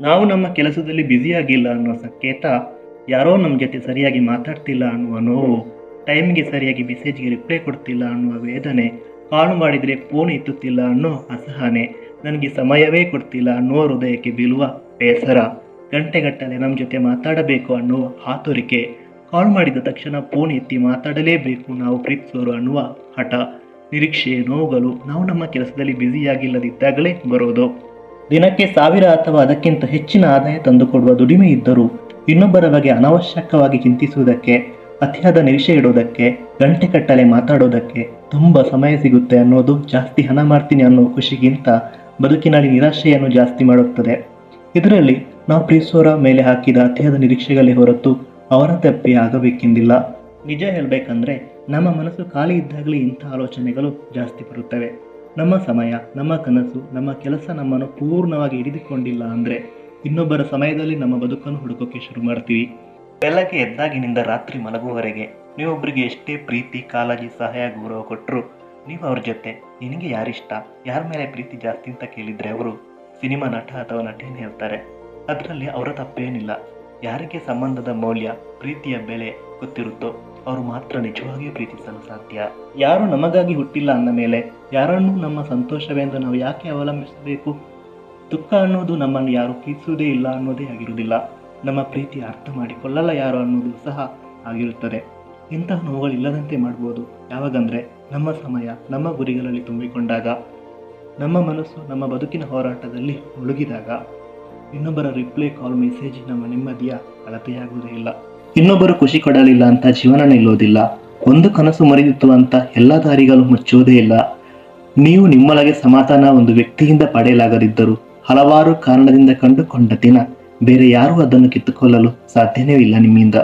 ನಾವು ನಮ್ಮ ಕೆಲಸದಲ್ಲಿ ಬ್ಯುಸಿಯಾಗಿಲ್ಲ ಅನ್ನೋ ಸಂಕೇತ ಯಾರೋ ನಮ್ಮ ಜೊತೆ ಸರಿಯಾಗಿ ಮಾತಾಡ್ತಿಲ್ಲ ಅನ್ನುವ ನೋವು ಟೈಮ್ಗೆ ಸರಿಯಾಗಿ ಮೆಸೇಜ್ಗೆ ರಿಪ್ಲೈ ಕೊಡ್ತಿಲ್ಲ ಅನ್ನುವ ವೇದನೆ ಕಾಲ್ ಮಾಡಿದರೆ ಫೋನ್ ಎತ್ತುತ್ತಿಲ್ಲ ಅನ್ನೋ ಅಸಹನೆ ನನಗೆ ಸಮಯವೇ ಕೊಡ್ತಿಲ್ಲ ಅನ್ನೋ ಹೃದಯಕ್ಕೆ ಬೀಳುವ ಬೇಸರ. ಗಂಟೆಗಟ್ಟಲೆ ನಮ್ಮ ಜೊತೆ ಮಾತಾಡಬೇಕು ಅನ್ನೋ ಆತುರಿಕೆ ಕಾಲ್ ಮಾಡಿದ ತಕ್ಷಣ ಫೋನ್ ಎತ್ತಿ ಮಾತಾಡಲೇಬೇಕು ನಾವು ಪ್ರೀತಿಸೋರು ಅನ್ನುವ ಹಠ. ನಿರೀಕ್ಷೆ, ನೋವುಗಳು ನಾವು ನಮ್ಮ ಕೆಲಸದಲ್ಲಿ ಬ್ಯುಸಿಯಾಗಿಲ್ಲದಿದ್ದಾಗಲೇ ಬರೋದು. ದಿನಕ್ಕೆ ಸಾವಿರ ಅಥವಾ ಅದಕ್ಕಿಂತ ಹೆಚ್ಚಿನ ಆದಾಯ ತಂದುಕೊಡುವ ದುಡಿಮೆ ಇದ್ದರೂ ಇನ್ನೊಬ್ಬರ ಬಗ್ಗೆ ಅನಾವಶ್ಯಕವಾಗಿ ಚಿಂತಿಸುವುದಕ್ಕೆ, ಅತಿಯಾದ ನಿರೀಕ್ಷೆ ಇಡೋದಕ್ಕೆ, ಗಂಟೆ ಕಟ್ಟಲೆ ಮಾತಾಡೋದಕ್ಕೆ ತುಂಬ ಸಮಯ ಸಿಗುತ್ತೆ ಅನ್ನೋದು ಜಾಸ್ತಿ ಹಣ ಮಾಡ್ತೀನಿ ಅನ್ನೋ ಖುಷಿಗಿಂತ ಬದುಕಿನಲ್ಲಿ ನಿರಾಶೆಯನ್ನು ಜಾಸ್ತಿ ಮಾಡುತ್ತದೆ. ಇದರಲ್ಲಿ ನಾವು ಪ್ರೀಸೋರ ಮೇಲೆ ಹಾಕಿದ ಅತಿಯಾದ ನಿರೀಕ್ಷೆಗಳೇ ಹೊರತು ಅವರ ತಪ್ಪಿ ಆಗಬೇಕೆಂದಿಲ್ಲ. ನಿಜ ಹೇಳಬೇಕಂದ್ರೆ ನಮ್ಮ ಮನಸ್ಸು ಖಾಲಿ ಇದ್ದಾಗಲೇ ಇಂಥ ಆಲೋಚನೆಗಳು ಜಾಸ್ತಿ ಬರುತ್ತವೆ. ನಮ್ಮ ಸಮಯ, ನಮ್ಮ ಕನಸು, ನಮ್ಮ ಕೆಲಸ ನಮ್ಮನ್ನು ಪೂರ್ಣವಾಗಿ ಹಿಡಿದುಕೊಂಡಿಲ್ಲ ಅಂದರೆ ಇನ್ನೊಬ್ಬರ ಸಮಯದಲ್ಲಿ ನಮ್ಮ ಬದುಕನ್ನು ಹುಡುಕೋಕೆ ಶುರು ಮಾಡ್ತೀವಿ. ಬೆಳಗ್ಗೆ ಎದ್ದಾಗಿನಿಂದ ರಾತ್ರಿ ಮಲಗುವವರೆಗೆ ನೀವೊಬ್ಬರಿಗೆ ಎಷ್ಟೇ ಪ್ರೀತಿ, ಕಾಳಜಿ, ಸಹಾಯ, ಗೌರವ ಕೊಟ್ಟರು ನೀವು ಅವ್ರ ಜೊತೆ. ನಿನಗೆ ಯಾರಿಷ್ಟ? ಯಾರ ಮೇಲೆ ಪ್ರೀತಿ ಜಾಸ್ತಿ ಅಂತ ಕೇಳಿದರೆ ಅವರು ಸಿನಿಮಾ ನಟ ಅಥವಾ ನಟಿಯನ್ನು ಹೇಳ್ತಾರೆ. ಅದರಲ್ಲಿ ಅವರ ತಪ್ಪೇನಿಲ್ಲ. ಯಾರಿಗೆ ಸಂಬಂಧದ ಮೌಲ್ಯ, ಪ್ರೀತಿಯ ಬೆಲೆ ಗೊತ್ತಿರುತ್ತೋ ಅವರು ಮಾತ್ರ ನಿಜವಾಗಿಯೂ ಪ್ರೀತಿಸಲು ಸಾಧ್ಯ. ಯಾರು ನಮಗಾಗಿ ಹುಟ್ಟಿಲ್ಲ ಅಂದ ಮೇಲೆ ಯಾರನ್ನೂ ನಮ್ಮ ಸಂತೋಷವೆಂದು ನಾವು ಯಾಕೆ ಅವಲಂಬಿಸಬೇಕು? ದುಃಖ ಅನ್ನೋದು ನಮ್ಮನ್ನು ಯಾರು ಪ್ರೀತಿಸುವುದೇ ಇಲ್ಲ ಅನ್ನೋದೇ ಆಗಿರುವುದಿಲ್ಲ. ನಮ್ಮ ಪ್ರೀತಿ ಅರ್ಥ ಮಾಡಿಕೊಳ್ಳಲ್ಲ ಯಾರು ಅನ್ನೋದು ಸಹ ಆಗಿರುತ್ತದೆ. ಇಂತಹ ನೋವುಗಳಿಲ್ಲದಂತೆ ಮಾಡ್ಬೋದು. ಯಾವಾಗಂದರೆ ನಮ್ಮ ಸಮಯ ನಮ್ಮ ಗುರಿಗಳಲ್ಲಿ ತುಂಬಿಕೊಂಡಾಗ, ನಮ್ಮ ಮನಸ್ಸು ನಮ್ಮ ಬದುಕಿನ ಹೋರಾಟದಲ್ಲಿ ಮುಳುಗಿದಾಗ. ಇನ್ನೊಬ್ಬರ ರಿಪ್ಲೈ ಕಾಲ್ ಮೆಸೇಜ್ ನಮ್ಮ ನೆಮ್ಮದಿಯ ಅಳತೆಯಾಗುವುದೇ ಇಲ್ಲ. ಇನ್ನೊಬ್ಬರು ಖುಷಿ ಕೊಡಲಿಲ್ಲ ಅಂತ ಜೀವನ ನಿಲ್ಲೋದಿಲ್ಲ ಒಂದು ಕನಸು ಮರಿದಿತ್ತು ಅಂತ ಎಲ್ಲ ದಾರಿಗಳು ಮುಚ್ಚೋದೇ ಇಲ್ಲ. ನೀವು ನಿಮ್ಮೊಳಗೆ ಸಮಾಧಾನ ಒಂದು ವ್ಯಕ್ತಿಯಿಂದ ಪಡೆಯಲಾಗದಿದ್ದರೂ ಹಲವಾರು ಕಾರಣದಿಂದ ಕಂಡುಕೊಂಡ ದಿನ, ಬೇರೆ ಯಾರೂ ಅದನ್ನು ಕಿತ್ತುಕೊಳ್ಳಲು ಸಾಧ್ಯವೇ ಇಲ್ಲ ನಿಮ್ಮಿಂದ.